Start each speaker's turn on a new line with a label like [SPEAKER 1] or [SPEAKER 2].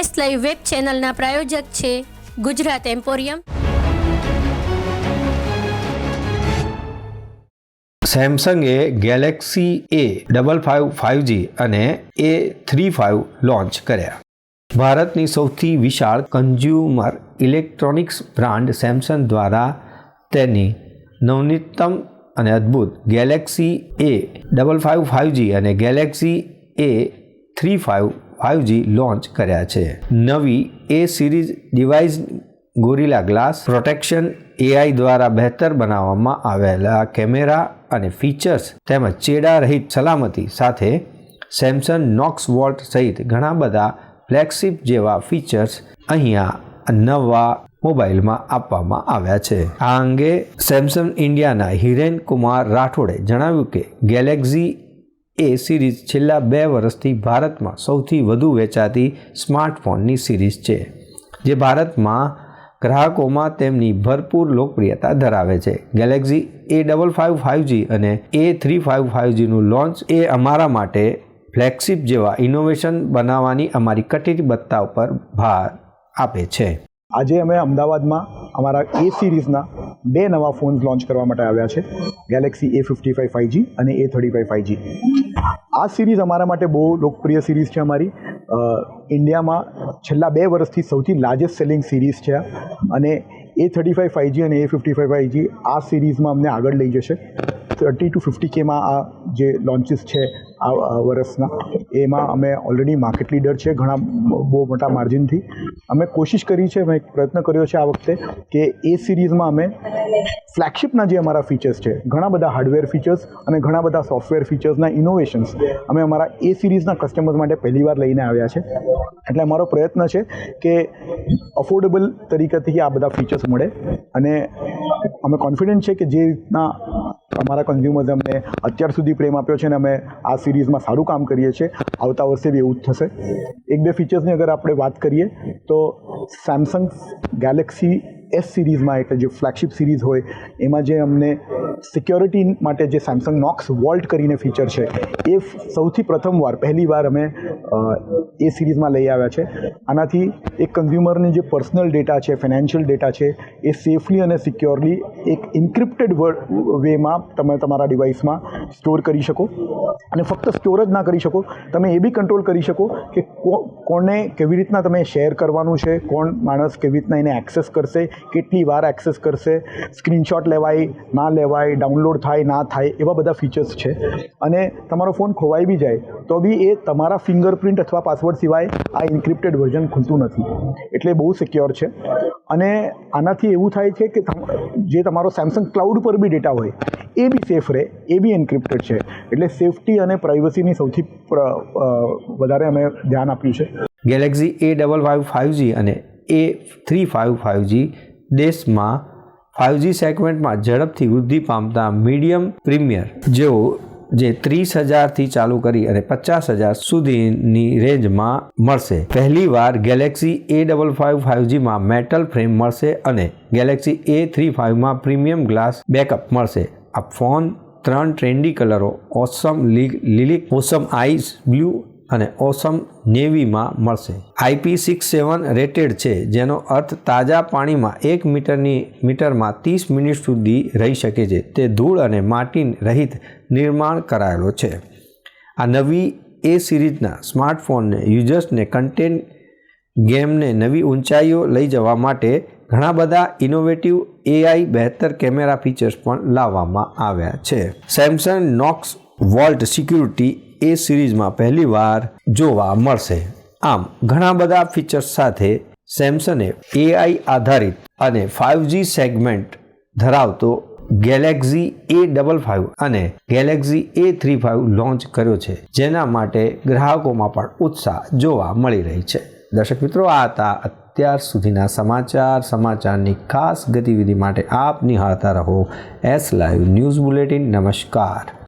[SPEAKER 1] S live web ચેનલના પ્રાયોજક છે Gujarat emporium.
[SPEAKER 2] સેમસંગે Galaxy A double five five G અને એ થ્રી ફાઇવ લોન્ચ કર્યા. ભારતની સૌથી વિશાળ કન્ઝ્યુમર ઇલેક્ટ્રોનિક્સ બ્રાન્ડ સેમસંગ દ્વારા તેની નવનીતમ અને અદ્ભુત Galaxy A double five five G અને Galaxy A three five five G launch કર્યા છે. નવી A series device Gorilla Glass protection AI દ્વારા બહેતર બનાવવામાં આવેલા કેમેરા અને ફીચર્સ તેમજ ચેડા રહિત સલામતી સાથે સેમસંગ નોક્સ વોલ્ટ સહિત ઘણા બધા ફ્લેગશિપ જેવા ફીચર્સ અહીંયા નવા મોબાઈલમાં આપવામાં આવ્યા છે. આ અંગે સેમસંગ ઇન્ડિયાના હિરેન કુમાર રાઠોડે જણાવ્યું કે ગેલેક્સી એ સિરીઝ છેલ્લા બે વર્ષથી ભારતમાં સૌથી વધુ વેચાતી સ્માર્ટફોનની સિરીઝ છે, જે ભારતમાં ગ્રાહકોમાં તેમની ભરપૂર લોકપ્રિયતા ધરાવે છે. Galaxy A double five five G અને એ થ્રી ફાઇવ ફાઇવજીનું લોન્ચ એ અમારા માટે ફ્લેગશિપ જેવા ઇનોવેશન બનાવવાની અમારી કટિબદ્ધતા ઉપર ભાર આપે છે.
[SPEAKER 3] આજે અમે અમદાવાદમાં અમારા એ સિરીઝના બે નવા ફોન્સ લોન્ચ કરવા માટે આવ્યા છે. Galaxy A fifty five five G અને A thirty five five G આ સિરીઝ અમારા માટે બહુ લોકપ્રિય સિરીઝ છે અમારી. ઇન્ડિયામાં છેલ્લા બે વર્ષથી સૌથી લાર્જેસ્ટ સેલિંગ સિરીઝ છે અને એ થર્ટી ફાઈવ ફાઇવજી અને એ ફિફ્ટી ફાઈવ ફાઇવજી આ સિરીઝમાં અમને આગળ લઈ જશે. થર્ટી ટુ ફિફ્ટી કેમાં આ જે લોન્ચીસ છે આ વર્ષના. એમાં અમે ઓલરેડી માર્કેટ લીડર છે, ઘણા બહુ મોટા માર્જિનથી અમે કોશિશ કરી છે મેં એક પ્રયત્ન કર્યો છે આ વખતે કે એ સિરીઝમાં અમે ફ્લેગશિપના જે અમારા ફીચર્સ છે, ઘણા બધા હાર્ડવેર ફીચર્સ અને ઘણા બધા સોફ્ટવેર ફીચર્સના ઇનોવેશન્સ અમે અમારા એ સિરીઝના કસ્ટમર્સ માટે પહેલીવાર લઈને આવ્યા છે. એટલે અમારો પ્રયત્ન છે કે અફોર્ડેબલ તરીકેથી આ બધા ફીચર્સ મળે અને અમે કોન્ફિડન્ટ છે કે જે રીતના અમારા કન્ઝ્યુમર્સ અમને અત્યાર સુધી પ્રેમ આપ્યો છે અને અમે આ સિરીઝમાં સારું કામ કરીએ છીએ. આવતા વર્ષે બી એવું જ થશે. એક બે ફીચર્સની અગર આપણે વાત કરીએ, તો સેમસંગ ગેલેક્સી એસ સિરીઝમાં એટલે જે ફ્લેગશિપ સિરીઝ હોય, એમાં જે અમને સિક્યોરિટી માટે જે સેમસંગ નોક્સ વોલ્ટ કરીને ફીચર છે, એ સૌથી પ્રથમવાર, પહેલીવાર અમે એ સિરીઝમાં લઈ આવ્યા છે. આનાથી એક કન્ઝ્યુમરને જે પર્સનલ ડેટા છે ફાઇનાન્શિયલ ડેટા છે, એ સેફલી અને સિક્યોરલી એક ઇન્ક્રિપ્ટેડ વેમાં તમે તમારા ડિવાઇસમાં સ્ટોર કરી શકો. અને ફક્ત સ્ટોર જ ના કરી શકો, તમે એ બી કંટ્રોલ કરી શકો કો- કોને કેવી રીતના તમે શેર કરવાનું છે, કોણ માણસ કેવી રીતના એને એક્સેસ કરશે કેટલી વાર એક્સેસ કરશે સ્ક્રીનશોટ લેવાય, ના લેવાય ડાઉનલોડ થાય, ના થાય, એવા બધા ફીચર્સ છે. અને તમારો ફોન ખોવાઈ બી જાય, તો બી એ તમારા ફિંગરપ્રિન્ટ અથવા પાસવર્ડ સિવાય આ ઇન્ક્રિપ્ટેડ વર્ઝન ખુલતું નથી. એટલે બહુ સિક્યોર છે. અને આનાથી એવું થાય છે કે જે તમારો સેમસંગ ક્લાઉડ પર બી ડેટા હોય, એ બી સેફ રહે, એ બી એન્ક્રિપ્ટેડ છે. એટલે સેફટી અને પ્રાઇવસીની સૌથી વધારે અમે ધ્યાન આપ્યું છે.
[SPEAKER 2] Galaxy A double five five G અને A three five five G દેશમાં ફાઇવજી સેગમેન્ટમાં ઝડપથી વૃદ્ધિ પામતા મીડિયમ પ્રીમિયર જેઓ જે ત્રીસ હજારથી ચાલુ કરી અને પચાસ હજાર સુધીની રેન્જમાં મળશે. પહેલીવાર ગેલેક્સી એ ડબલ ફાઇવ ફાઇવજીમાં મેટલ ફ્રેમ મળશે અને ગેલેક્સી એ થ્રી ફાઇવમાં પ્રીમિયમ ગ્લાસ બેકઅપ મળશે. આ ફોન ત્રણ trendy કલરો, awesome lilac awesome ice blue અને ઓસમ નેવીમાં મળશે. આઈપી સિક્સ સેવન રેટેડ છે, જેનો અર્થ તાજા પાણીમાં એક મીટરની, મીટરમાં ત્રીસ મિનિટ સુધી રહી શકે છે. તે ધૂળ અને માટી રહિત નિર્માણ કરાયેલો છે. આ નવી એ સિરીઝના સ્માર્ટફોનને, યુઝર્સને કન્ટેન્ટ ગેમને નવી ઊંચાઈઓ લઈ જવા માટે ઘણા બધા ઇનોવેટિવ એઆઈ બહેતર કેમેરા ફીચર્સ પણ લાવવામાં આવ્યા છે. Samsung Knox vault security A સિરીઝમાં પહેલીવાર જોવા મળશે. આમ, ઘણા બધા ફીચર્સ સાથે સેમસંગે એઆઈ આધારિત અને ફાઇવજી સેગમેન્ટ ધરાવતો ગેલેક્ઝી એ ડબલ ફાઇવ અને Galaxy A three five launch કર્યો છે, જેના માટે ગ્રાહકોમાં પણ ઉત્સાહ જોવા મળી રહી છે. દર્શક મિત્રો, આ હતા અત્યાર સુધીના સમાચાર. સમાચારની ખાસ ગતિવિધિ માટે આપ નિહાળતા રહો એસ લાઈવ ન્યૂઝ બુલેટિન નમસ્કાર.